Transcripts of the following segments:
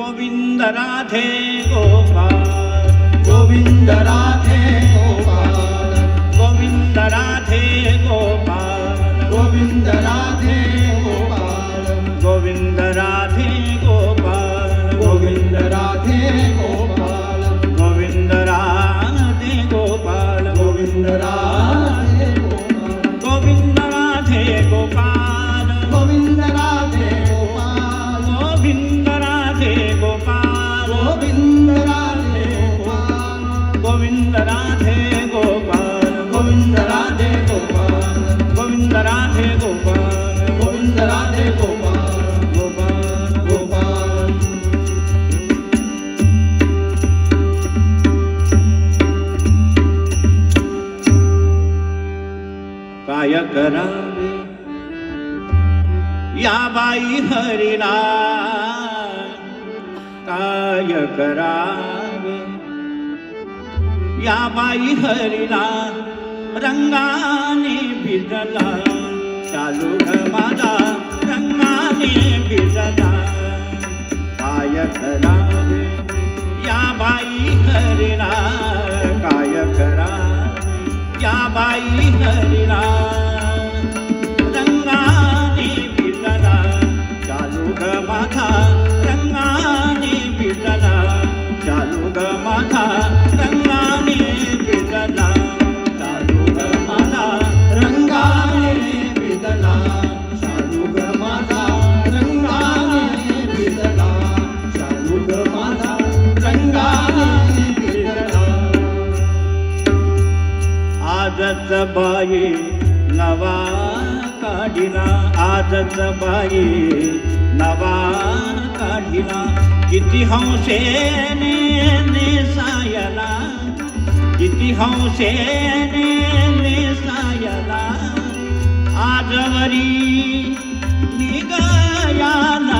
राधे गोपाल गोविंद राधे गोपाल गोविंद राधे गोपाल गोविंद राधे गोपाल गोविंद राधे गोपाल गोविंद राधे गोपाल गोविंद राधे गोपाल गोविंद राधे करावे. या बाई हरिला काय करावे? या बाई हरिला रंगाने भिजला चालू माझा रंगाने भिजला. काय करावे? या बाई हरिला काय करावे? या बाई हरिला बाई नवा काढिला आजच बाई. नवा काढिला किती हंसेने नेसायला. किती हंसेने नेसायला. आजवरी निगायाला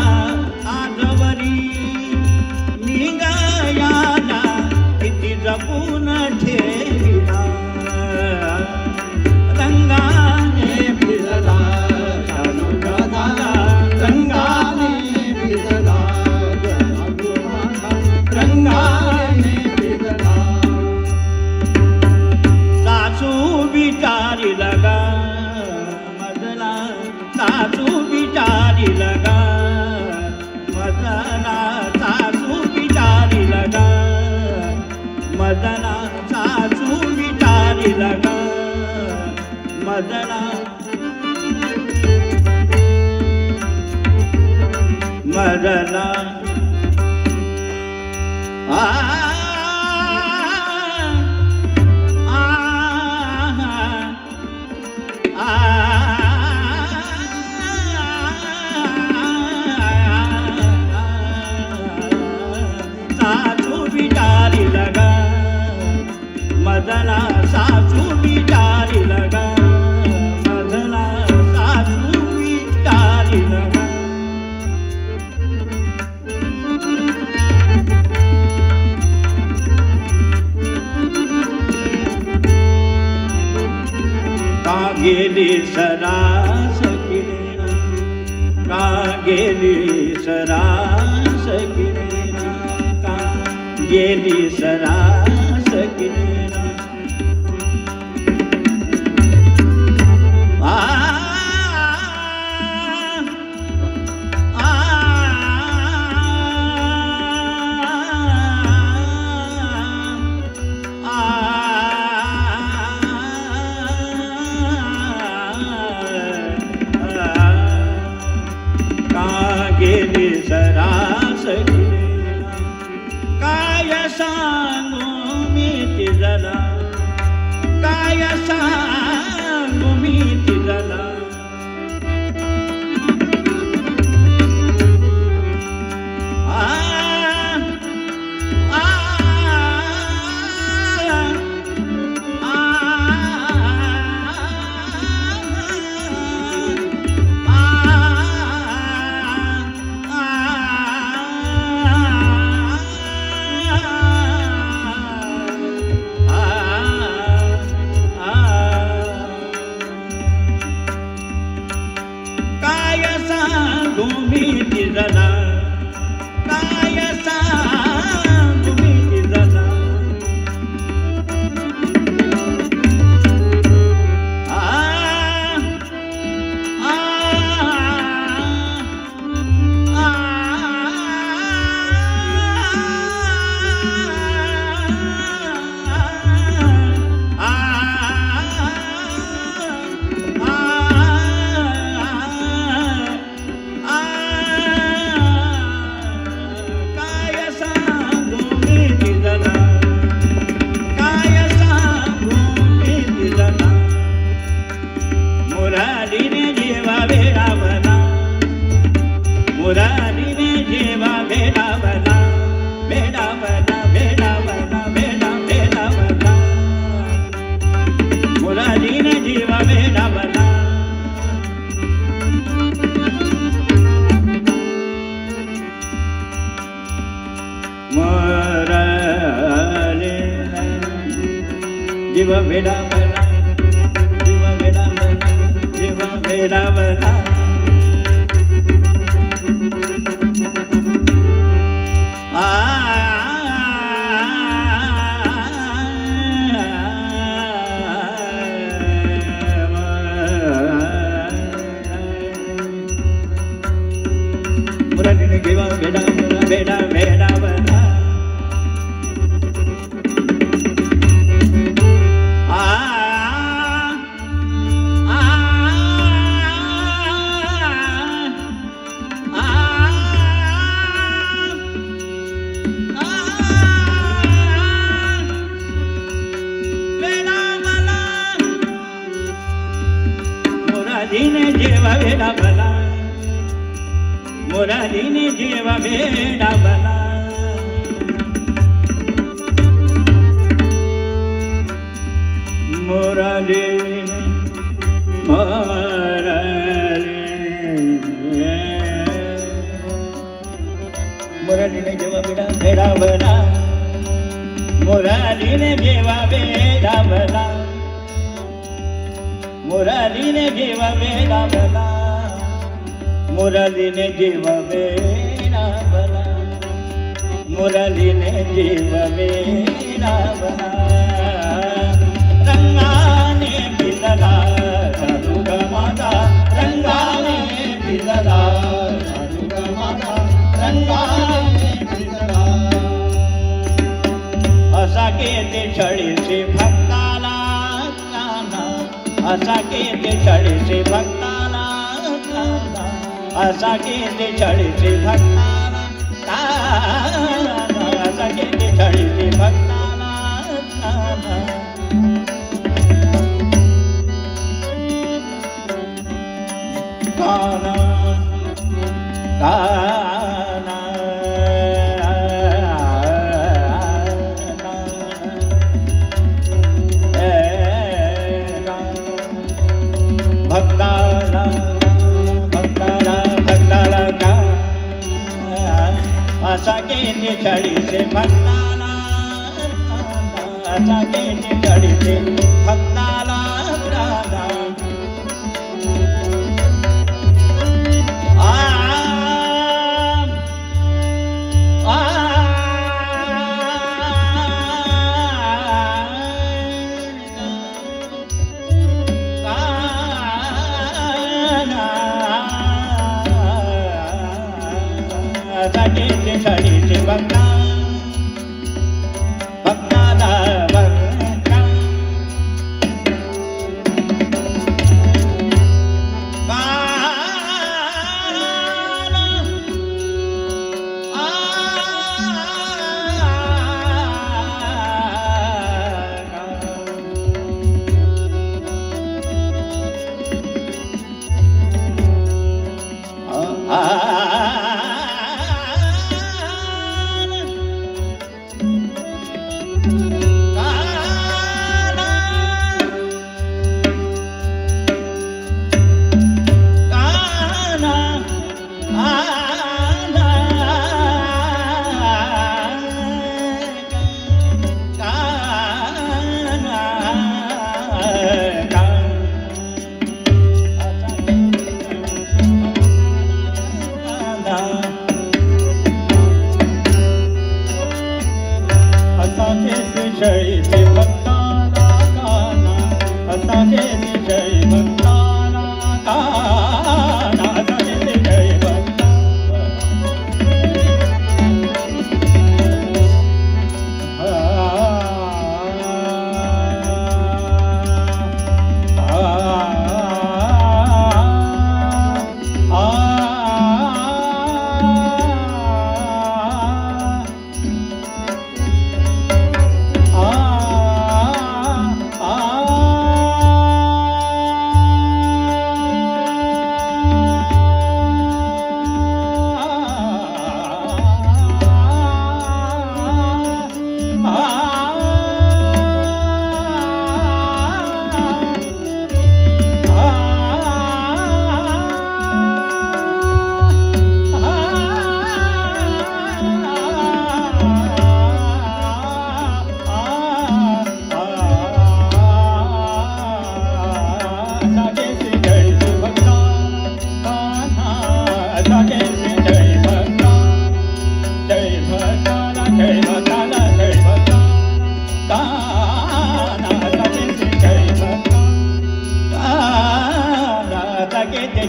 मदनाचा चुली तारी लगा मदना. मदना. गेली सरास किरणा का गेली सरास किरणा का गेली सरास किरणा મરલે જીવ વેડા જીવ વેડા જીવ વેડા જીવા બેડા બના મોરારી મોરારી મોરારીને જેવા બેડા બેડા બના મોરારીને જેવા બેડા બના મોરારીને જેવા બેડા બના મોરારીને જેવા બેડા मुरलीने जीव वेडा भला रंगाने भिजला रंगाने भिजला रंग माझा रंगाने भिजला असा केते छळीचे भक्ताला असा केते छळीचे भक्ताला असा केते छळीचे भक्ताला असा केले चाळीसे भक्ताला असा केले चाळीसे भक्त Şarkısı şöyle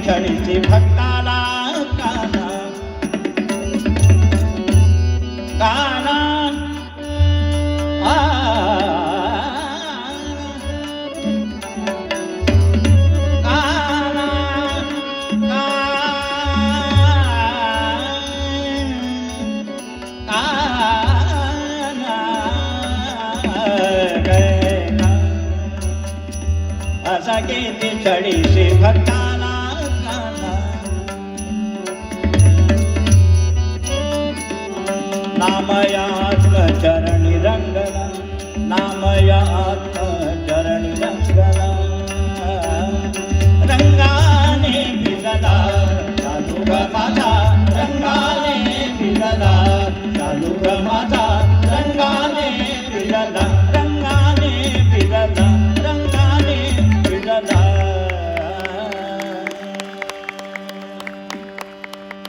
క్షణించి భక్తి. असा किती भक्ताला काना नामयात्म चरणी रंगला नामयात्म चरणी